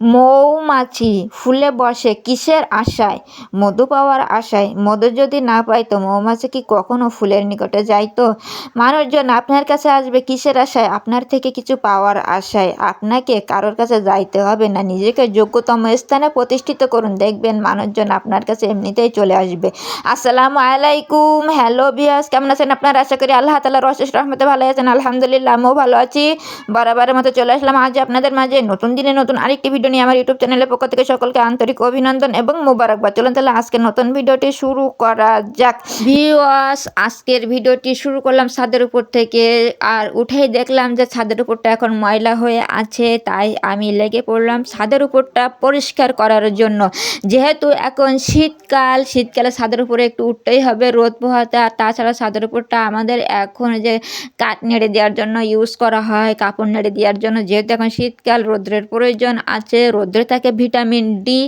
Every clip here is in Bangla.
মৌমাছি, ফুলে বসে, কিসের আশায়? মধু পাওয়ার আশায়। মধু যদি না পাই তো মৌমাছি কি কখনো ফুলের নিকটে যাইতো? মানুষজন আপনার কাছে আসবে কিসের আশায়? আপনার থেকে কিছু পাওয়ার আশায়। আপনাকে কারোর কাছে যাইতে হবে না। নিজেকে যোগ্যতম স্থানে প্রতিষ্ঠিত করুন। দেখবেন মানুষজন আপনার কাছে এমনিতেই চলে আসবে। আসসালামু আলাইকুম। হ্যালো বিয়াস কেমন আছেন আপনারা? আশা করি আল্লাহ তালার অশেষ রহমতে ভালো আছেন। আলহামদুলিল্লাহ, আমিও ভালো আছি। বরাবরের মতো চলে আসলাম। আজ আপনাদের মাঝে নতুন দিনে নতুন আরেকটি ভিডিও নিয়ে আমার ইউটিউব চ্যানেলের পক্ষ থেকে সকলকে আন্তরিক অভিনন্দন এবং মোবারকবাদ চলুন তাহলে আজকে নতুন ভিডিওটি শুরু করা যাক। ভিওয়াস আজকের ভিডিওটি শুরু করলাম ছাদের উপর থেকে। আর উঠেই দেখলাম যে ছাদের উপরটা এখন ময়লা হয়ে আছে, তাই আমি লেগে পড়লাম ছাদের উপরটা পরিষ্কার করার জন্য। যেহেতু এখন শীতকাল, শীতকালে ছাদের উপরে একটু উঠতেই হবে রোদ পোহাতে। আর তাছাড়া ছাদের উপরটা আমাদের এখন যে কাঠ নেড়ে দেওয়ার জন্য ইউজ করা হয়, কাপড় নেড়ে দেওয়ার জন্য, যেহেতু এখন শীতকাল, রোদ্রের প্রয়োজন আছে। রোদ্রে থাকে ভিটামিন ডি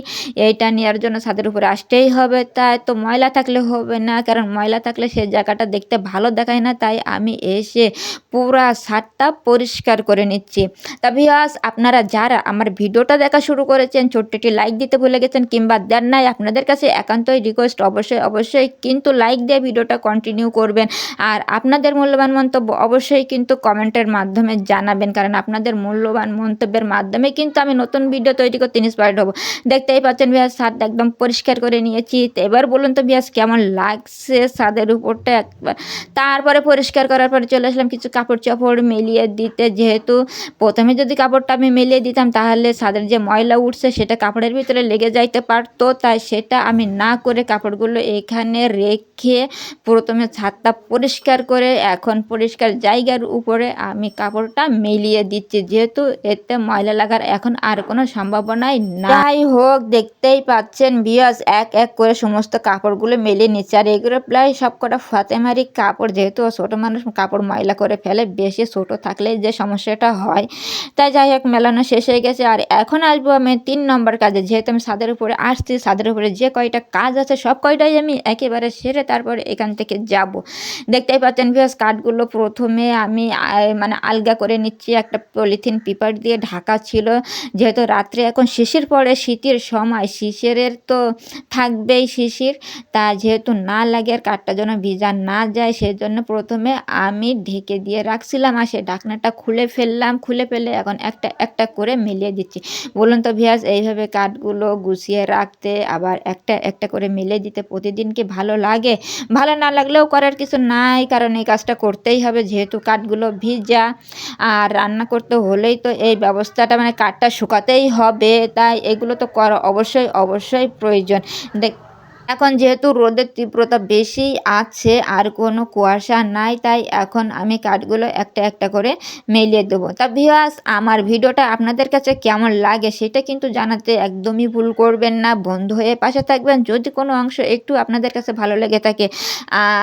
এইটা নেওয়ার জন্য ছাদের উপরে আসতেই হবে। তাই তো ময়লা থাকলে হবে না, কারণ ময়লা থাকলে সেই জায়গাটা দেখতে ভালো দেখায় না, তাই আমি এসে পুরা ছাদটা পরিষ্কার করে নিচ্ছি। তা ভিয়াস আপনারা যারা আমার ভিডিওটা দেখা শুরু করেছেন ছোট্টটি লাইক দিতে ভুলে গেছেন কিংবা দেন নাই, আপনাদের কাছে একান্তই রিকোয়েস্ট অবশ্যই অবশ্যই কিন্তু লাইক দিয়ে ভিডিওটা কন্টিনিউ করবেন। আর আপনাদের মূল্যবান মন্তব্য অবশ্যই কিন্তু কমেন্টের মাধ্যমে জানাবেন, কারণ আপনাদের মূল্যবান মন্তব্যের মাধ্যমে কিন্তু আমি নতুন ভিডিও তৈরি করতে ইন্সপায়ার্ড হব। দেখতেই পাচ্ছেন ভিয়াস ছাদটা একদম পরিষ্কার করে নিয়েছি। এবার বলুন তো ভিয়াস কেমন লাগছে ছাদের উপরটা একবার? তারপরে পরিষ্কার করার পরে চলে আসলাম কিছু কাপড় চাপড় মেলিয়ে দিতে। যেহেতু প্রথমে যদি কাপড়টা আমি মেলিয়ে দিতাম, তাহলে ছাদের যে ময়লা উঠছে, সেটা কাপড়ের ভিতরে লেগে যাইতে পারতো। তাই সেটা আমি না করে কাপড়গুলো এখানে রেখে প্রথমে ছাদটা পরিষ্কার করে, এখন পরিষ্কার জায়গার উপরে আমি কাপড়টা মেলিয়ে দিচ্ছি। যেহেতু এতে ময়লা লাগার এখন আর কোনো সম্ভাবনাই নাই হোক, দেখতেই পাচ্ছেন বিয়াস এক এক করে সমস্ত কাপড়গুলো মেলে নিচ্ছে। আর এগুলো প্রায় সব কটা ফাতেমারি কাপড়, যেহেতু ছোটো মানুষ কাপড় ময়লা করে ফেলে, বেশি ছোটো থাকলে যে সমস্যাটা হয়। তাই যাই হোক, মেলানো শেষ হয়ে গেছে। আর এখন আসব আমি তিন নম্বর কাজে। যেহেতু আমি ছাদের উপরে আসছি, ছাদের উপরে যে কয়টা কাজ আছে, সব কয়টাই আমি একেবারে সেরে তারপরে এখান থেকে যাব। দেখতেই পাচ্ছেন ভিয়াস কাঠগুলো প্রথমে আমি মানে আলগা করে নিচ্ছি। একটা পলিথিন পেপার দিয়ে ঢাকা ছিল, যেহেতু রাত্রে এখন শিশির পড়ে, শীতের সময় শিশিরের তো থাকবেই শিশির। তা যেহেতু না লাগে আর কাঠটা যেন ভিজা না যায়, সেজন্য প্রথমে আমি ঢেকে দিয়ে রাখছিলাম আর সে ঢাকনাটা খুলে ফেললাম। খুলে ফেলে এখন একটা একটা করে মিলিয়ে দিচ্ছি। বলুন তো ভিয়াস এইভাবে কাঠগুলো গুছিয়ে রাখতে আবার একটা একটা করে মিলিয়ে দিতে প্রতিদিন কি ভালো লাগে? ভালো না লাগলেও করার কিছু নাই, কারণ এই কাজটা করতেই হবে যেহেতু কাঠগুলো ভিজা। আর রান্না করতে হলেই তো এই ব্যবস্থাটা মানে কাঠটা শুকাতেই হবে তাই এগুলো তো করা অবশ্যই অবশ্যই প্রয়োজন। দেখ এখন যেহেতু রোদের তীব্রতা বেশি আছে, আর কোনো কুয়াশা নাই, তাই এখন আমি কাঠগুলো একটা একটা করে মেলিয়ে দেবো। তা ভিওয়াস আমার ভিডিওটা আপনাদের কাছে কেমন লাগে সেটা কিন্তু জানাতে একদমই ভুল করবেন না। বন্ধু হয়ে পাশে থাকবেন, যদি কোনো অংশ একটু আপনাদের কাছে ভালো লেগে থাকে।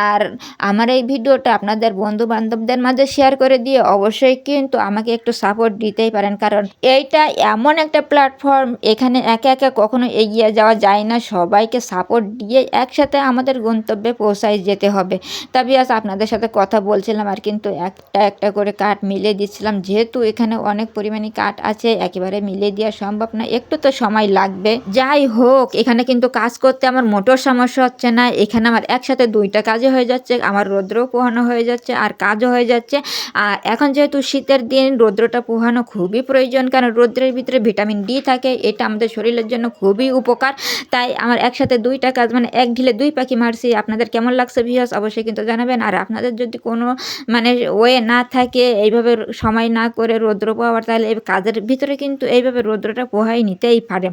আর আমার এই ভিডিওটা আপনাদের বন্ধু বান্ধবদের মাঝে শেয়ার করে দিয়ে অবশ্যই কিন্তু আমাকে একটু সাপোর্ট দিতেই পারেন। কারণ এইটা এমন একটা প্ল্যাটফর্ম এখানে একে একে কখনো এগিয়ে যাওয়া যায় না। সবাইকে সাপোর্ট দিয়ে একসাথে আমাদের গন্তব্যে পৌঁছায় যেতে হবে। তবে আজ আপনাদের সাথে কথা বলছিলাম আর কিন্তু একটা একটা করে কাঠ মিলিয়ে দিচ্ছিলাম। যেহেতু এখানে অনেক পরিমাণে কাঠ আছে, একেবারে মিলিয়ে দেওয়া সম্ভব না। একটু তো সময় লাগবে। যাই হোক, এখানে কিন্তু কাজ করতে আমার মোটর সমস্যা হচ্ছে না। এখানে আমার একসাথে দুইটা কাজও হয়ে যাচ্ছে, আমার রৌদ্রও পোহানো হয়ে যাচ্ছে আর কাজও হয়ে যাচ্ছে। আর এখন যেহেতু শীতের দিন, রৌদ্রটা পোহানো খুবই প্রয়োজন, কারণ রৌদ্রের ভিতরে ভিটামিন ডি থাকে। এটা আমাদের শরীরের জন্য খুবই উপকার। তাই আমার একসাথে দুইটা কাজ মানে এক ঢিলে দুই পাখি মারছি, আপনাদের কেমন লাগছে ভিউয়ার্স অবশ্যই কিন্তু জানাবেন। আর আপনাদের যদি কোনো মানে ওয়ে না থাকে, এইভাবে সময় না করে রৌদ্র পাওয়ার, তাহলে এই কাজের ভিতরে কিন্তু এইভাবে রৌদ্রটা পোহাই নিতেই পারে।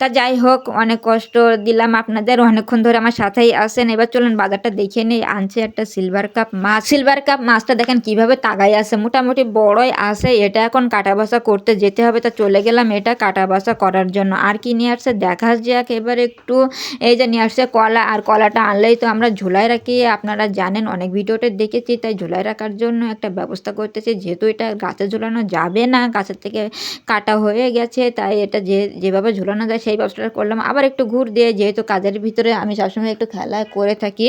তা যাই হোক, অনেক কষ্ট দিলাম আপনাদের, অনেকক্ষণ ধরে আমার সাথেই আসেন এবার চলুন বাজারটা দেখে নিই, আনছে একটা সিলভার কাপ মাছ সিলভার কাপ মাছটা দেখেন কীভাবে তাগাই আছে। মোটামুটি বড়ই আসে এটা এখন কাটা বাসা করতে যেতে হবে, তা চলে গেলাম এটা কাটা বাসা করার জন্য। আর কি নিয়ে আসছে, দেখা যাক, এবার একটু এই যে নিয়ে আসছে কলা আর কলাটা আনলেই তো আমরা ঝোলায় রাখি। আপনারা জানেন অনেক ভিডিওতে দেখেছি, তাই ঝোলায় রাখার জন্য একটা ব্যবস্থা করতেছি। যেহেতু এটা গাছে ঝোলানো যাবে না, গাছের থেকে কাটা হয়ে গেছে, তাই এটা যে, যেভাবে ঝোলানো যায় সেই ব্যবস্থাটা করলাম। আবার একটু ঘুর দিয়ে, যেহেতু কাজের ভিতরে আমি সবসময় একটু খেলা করে থাকি।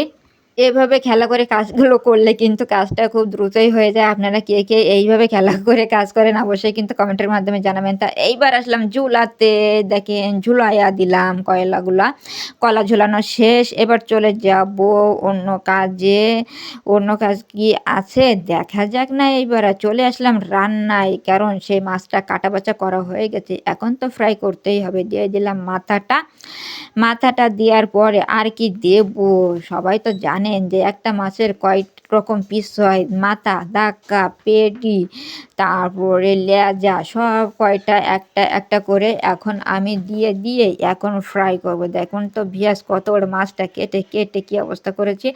এভাবে খেলা করে কাজগুলো করলে কিন্তু কাজটা খুব দ্রুতই হয়ে যায়। আপনারা কে কে এইভাবে খেলা করে কাজ করেন অবশ্যই কিন্তু কমেন্টের মাধ্যমে জানাবেন। তা এইবার আসলাম ঝুলাতে দেখেন ঝুলাইয়া দিলাম কয়লাগুলা কলা ঝুলানো শেষ। এবার চলে যাব অন্য কাজে। অন্য কাজ কি আছে? দেখা যাক না এইবার। চলে আসলাম রান্নায়, কারণ সেই মাছটা কাটা বাছা করা হয়ে গেছে। এখন তো ফ্রাই করতেই হবে। দিয়ে দিলাম মাথাটা। মাথাটা দেওয়ার পরে আর কি দেব? সবাই তো জানেন যে একটা মাছের কয় রকম পিস হয় মাথা দাক্কা পেটি তারপরে লেজা সব কয়টা একটা একটা করে এখন আমি দিয়ে দিয়ে এখন ফ্রাই করব। দেখুন তো ভিয়াস কত বড় মাছটা কেটে কেটে কী অবস্থা করেছি।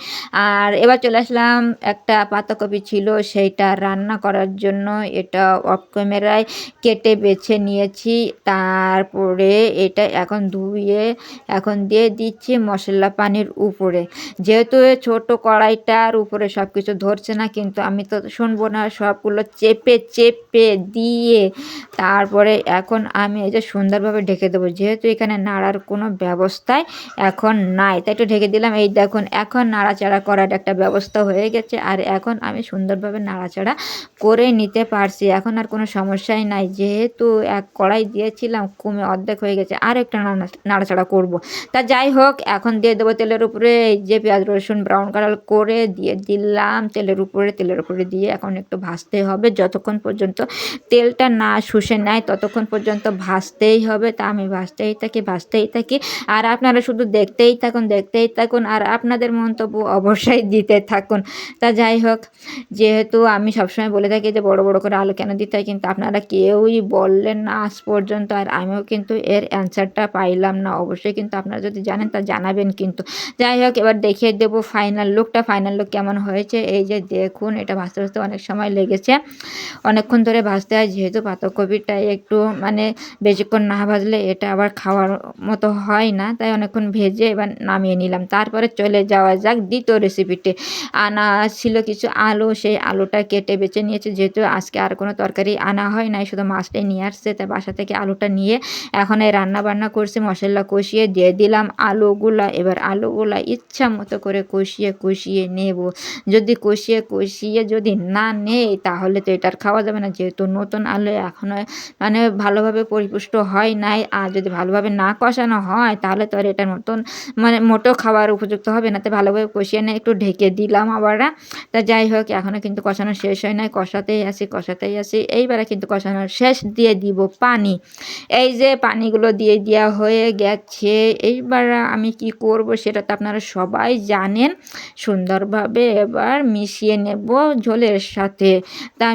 আর এবার চলে আসলাম, একটা পাতাকপি ছিল, সেইটা রান্না করার জন্য এটা অফ ক্যামেরায় কেটে বেছে নিয়েছি। তারপরে এটা এখন ধুয়ে, এখন দিয়ে দিচ্ছি মশলা পানির উপরে। যেহেতু ছোট কড়াইটার উপরে সব কিছু ধরছে না, কিন্তু আমি তো শুনব না, সবগুলো চেপে চেপে দিয়ে তারপরে এখন আমি যে সুন্দরভাবে ঢেকে দেবো। যেহেতু এখানে নাড়ার কোনো ব্যবস্থাই এখন নাই, তাই একটু ঢেকে দিলাম। এই দেখুন, এখন নাড়াচাড়া করার একটা ব্যবস্থা হয়ে গেছে আর এখন আমি সুন্দরভাবে নাড়াচাড়া করে নিতে পারছি। এখন আর কোনো সমস্যাই নাই। যেহেতু এক কড়াই দিয়েছিলাম কমে অর্ধেক হয়ে গেছে, আর একটা নাড়াচাড়া করব। তা যাই হোক, এখন দিয়ে দেবো তেলের উপরে। যে পেঁয়াজ, রসুন, ব্রাউন কালার করে দিয়ে দিলাম তেলের উপরে। তেলের উপরে দিয়ে এখন একটু ভাজতে হবে। যতক্ষণ পর্যন্ত তেলটা না শুষে নেয়, ততক্ষণ পর্যন্ত ভাজতেই হবে। তা আমি ভাজতেই থাকি ভাজতেই থাকি। আর আপনারা শুধু দেখতেই থাকুন দেখতেই থাকুন। আর আপনাদের মন্তব্য অবশ্যই দিতে থাকুন। তা যাই হোক, যেহেতু আমি সবসময় বলে থাকি যে বড় বড় করে আলু কেন দিতে হয়, কিন্তু আপনারা কেউই বললেন না আজ পর্যন্ত। আর আমিও কিন্তু এর অ্যান্সারটা পাইলাম না। অবশ্যই কিন্তু আপনারা যদি জানেন, তা জানাবেন কিন্তু। যাই হোক, এবার দেখিয়ে দেবো ফাইনাল লুকটা ফাইনাল লুক কেমন হয়েছে? এই যে দেখুন, এটা ভাজতে ভাজতে অনেক সময় লেগেছে। অনেকক্ষণ ধরে ভাজতে হয়, যেহেতু পাতাকপিটা একটু মানে বেশিক্ষণ না ভাজলে এটা আবার খাওয়ার মতো হয় না। তাই অনেকক্ষণ ভেজে এবার নামিয়ে নিলাম। তারপরে চলে যাওয়া যাক দ্বিতীয় রেসিপিতে আনা ছিল কিছু আলু, সেই আলুটা কেটে বেছে নিয়েছে। যেহেতু আজকে আর কোনো তরকারি আনা হয় নাই, শুধু মাছটাই নিয়ে আসছে, তাই বাসা থেকে আলুটা নিয়ে এখন এই রান্না বান্না করছি। মশলা কষিয়ে দিয়ে দিলাম আলুগুলা। এবার আলুগুলা ইচ্ছা মতো করে কষিয়ে কষিয়ে নেব। যদি কষিয়ে কষিয়ে যদি না নেই, তাহলে তো এটার খাওয়া যাবে না। যেহেতু নতুন আলু এখনও মানে ভালোভাবে পরিপুষ্ট হয় নাই, আর যদি ভালোভাবে না কষানো হয়, তাহলে তো আর এটার মতন মানে মোটো খাওয়ার উপযুক্ত হবে না। তো ভালোভাবে কষিয়ে নিয়ে একটু ঢেকে দিলাম আবার তা যাই হোক এখনও কিন্তু কষানো শেষ হয় নাই। কষাতেই আসি কষাতেই আসি এইবারে কিন্তু কষানোর শেষ দিয়ে দিব পানি। এই যে পানিগুলো দিয়ে দেওয়া হয়ে গেছে, এইবার আমি কি করব সেটা তো আপনারা সবাই জানেন। সুন্দরভাবে এবার মিশিয়ে নেব ঝোলের সাথে। তা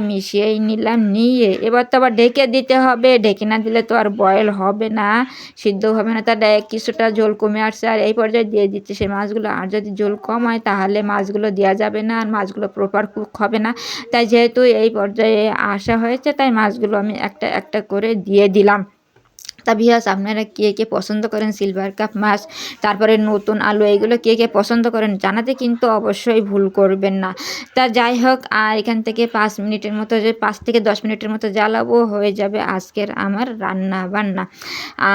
মিশিয়েই নিলাম, নিয়ে। এবার তো আবার ঢেকে দিতে হবে। ঢেকে না দিলে তো আর বয়েল হবে না। সিদ্ধ হবে না। তা কিছুটা জল কমে আসছে। আর এই পর্যায়ে দিয়ে দিচ্ছে সেই মাছগুলো। আর যদি জোল কম হয়, তাহলে মাছগুলো দেওয়া যাবে না। আর মাছগুলো প্রপার কুক হবে না। তাই যেহেতু এই পর্যায়ে আসা হয়েছে, তাই মাছগুলো আমি একটা একটা করে দিয়ে দিলাম। তা ভিয়াস আপনারা কে কে পছন্দ করেন সিলভার কাপ মাছ তারপরে নতুন আলু এইগুলো কে কে পছন্দ করেন জানাতে কিন্তু অবশ্যই ভুল করবেন না। তা যাই হোক, আর এখান থেকে পাঁচ মিনিটের মতো যে, পাঁচ থেকে দশ মিনিটের মতো জ্বালাবো, হয়ে যাবে আজকের আমার রান্না বান্না।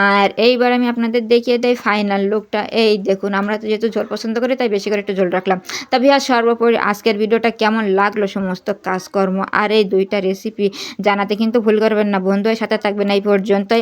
আর এইবার আমি আপনাদের দেখিয়ে দেয় ফাইনাল লুকটা এই দেখুন, আমরা তো যেহেতু ঝোল পছন্দ করি, তাই বেশি করে একটু ঝোল রাখলাম। তা ভিয়া সর্বোপরি আজকের ভিডিওটা কেমন লাগল সমস্ত কাজকর্ম আর এই দুইটা রেসিপি জানাতে কিন্তু ভুল করবেন না। বন্ধুদের সাথে থাকবেন এই পর্যন্তই।